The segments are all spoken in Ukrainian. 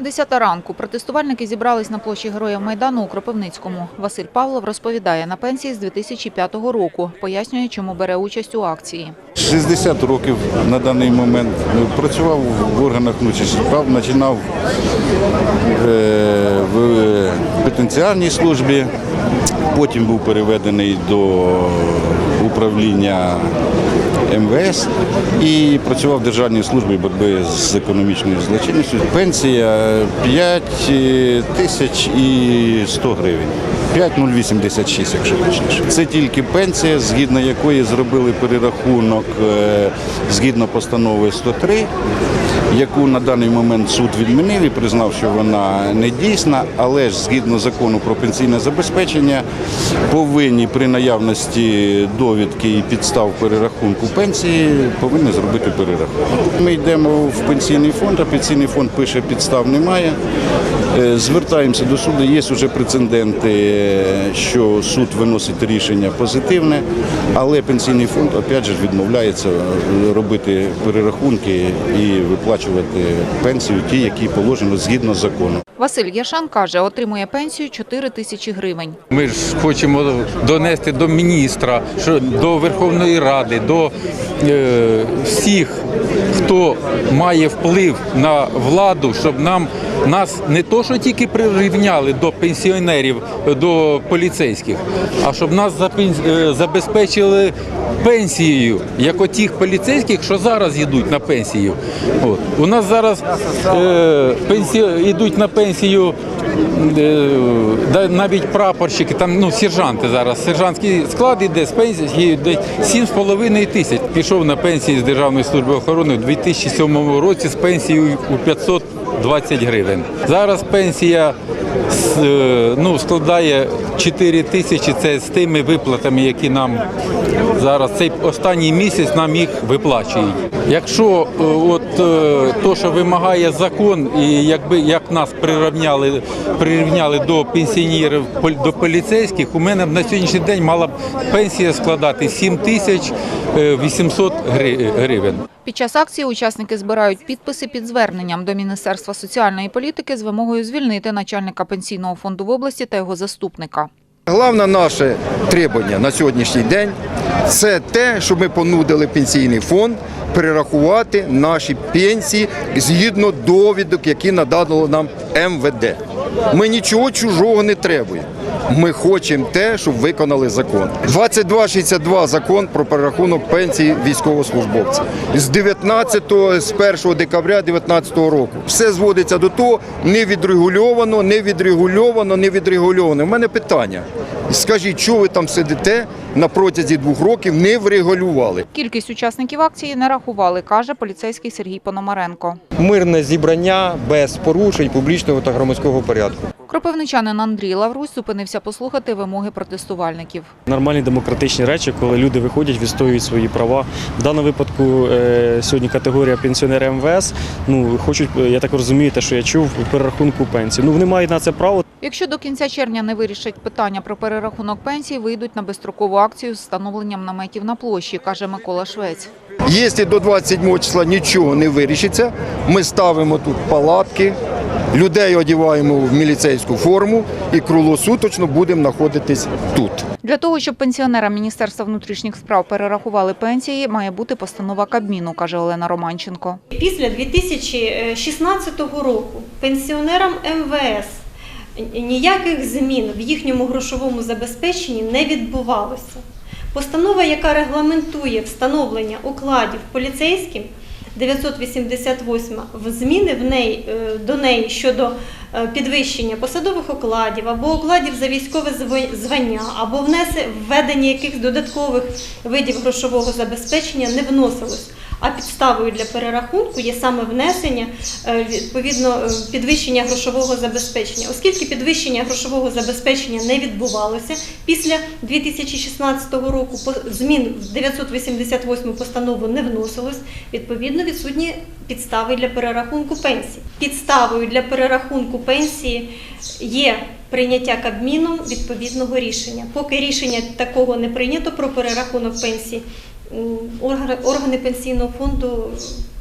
Десята ранку протестувальники зібрались на площі Героїв Майдану у Кропивницькому. Василь Павлов розповідає, на пенсії з 2005 року. Пояснює, чому бере участь у акції. 60 років на даний момент працював в органах внутрішніх справ, починав е, в пенітенціарній службі, потім був переведений до управління МВС і працював в Державній службі боротьби з економічною злочинністю. Пенсія 5 тисяч і 100 гривень. 5,086, якщо точніше. Це тільки пенсія, згідно якої зробили перерахунок е, згідно постанови 103, яку на даний момент суд відмінив і признав, що вона не дійсна, але ж згідно закону про пенсійне забезпечення повинні при наявності довідки і підстав перерахунку пенсії повинні зробити перерахунок. Ми йдемо в пенсійний фонд, а пенсійний фонд пише підстав немає. Е, Звертаємося до суду. Є вже прецеденти, е, що суд виносить рішення позитивне, але пенсійний фонд опять же відмовляється робити перерахунки і виплачувати пенсію, ті, які положено згідно закону. Василь Яшан каже, отримує пенсію 4 тисячі гривень. Ми ж хочемо донести до міністра, до Верховної Ради, до е, всіх, хто має вплив на владу, щоб нам нас не то, що тільки прирівняли до пенсіонерів, до поліцейських, а щоб нас е, забезпечили пенсією, як отих поліцейських, що зараз йдуть на пенсію. От. У нас зараз е, пенсі... йдуть на пенсію е, да, навіть прапорщики, там ну сержанти зараз. Сержантський склад іде з пенсії десь 7,5 тисяч. Пішов на пенсії з Державної служби охорони в 2007 році з пенсією у 520 гривень. Зараз пенсія е, ну, складає 4 тисячі. Це з тими виплатами, які нам зараз цей останній місяць нам їх виплачують. Якщо е, от е, то, що вимагає закон, і якби як нас прирівняли, прирівняли до пенсіонерів до поліцейських, у мене на сьогоднішній день мала б пенсія складати 7 тисяч е, 800 гривень. Під час акції учасники збирають підписи під зверненням до Міністерства соціальної політики з вимогою звільнити начальника пенсійного фонду в області та його заступника. Головне наше требування на сьогоднішній день це те, щоб ми понудили пенсійний фонд перерахувати наші пенсії згідно довідок, які надало нам МВД. Ми нічого чужого не требуємо. Ми хочемо те, щоб виконали закон. 2262 закон про перерахунок пенсії військовослужбовців. З 19 з 1 декабря 2019 року все зводиться до того, не відрегульовано, не відрегульовано, не відрегульовано. У мене питання. Скажіть, що ви там сидите на протязі двох років, не врегулювали? Кількість учасників акції не рахували, каже поліцейський Сергій Пономаренко. мирне зібрання без порушень публічного та громадського порядку. Кропивничанин Андрій Лаврусь зупинився послухати вимоги протестувальників. Нормальні демократичні речі, коли люди виходять, відстоюють свої права. В даному випадку е, сьогодні категорія пенсіонери МВС. Ну хочуть, е, я так розумію, те, що я чув, перерахунку пенсії. Ну вони мають на це право. Якщо до кінця червня не вирішать питання про перерахунок пенсії, вийдуть на безстрокову акцію з встановленням наметів на площі, каже Микола Швець. Якщо до 27 числа нічого не вирішиться, ми ставимо тут палатки, людей одягаємо в міліцейську форму і круглосуточно будемо знаходитись тут. Для того, щоб пенсіонерам Міністерства внутрішніх справ перерахували пенсії, має бути постанова Кабміну, каже Олена Романченко. Після 2016 року пенсіонерам МВС ніяких змін в їхньому грошовому забезпеченні не відбувалося. Постанова, яка регламентує встановлення укладів поліцейським, 988 в зміни в неї, е, до неї щодо е, підвищення посадових окладів або окладів за військове зв- звання, або внесе- введення якихось додаткових видів грошового забезпечення не вносилось. А підставою для перерахунку є саме внесення е, відповідно е, підвищення грошового забезпечення. Оскільки підвищення грошового забезпечення не відбувалося після 2016 року, змін в 988 постанову не вносилось, відповідно відсутні підстави для перерахунку пенсії. Підставою для перерахунку пенсії є прийняття Кабміном відповідного рішення. Поки рішення такого не прийнято про перерахунок пенсії, органи пенсійного фонду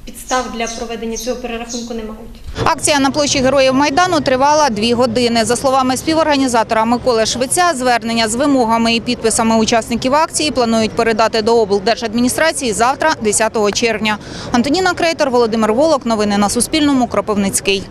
підстав для проведення цього перерахунку не мають. Акція на площі Героїв Майдану тривала дві години. За словами співорганізатора Миколи Швеця, звернення з вимогами і підписами учасників акції планують передати до облдержадміністрації завтра, 10 червня. Антоніна Крейтор, Володимир Волок. Новини на Суспільному. Кропивницький.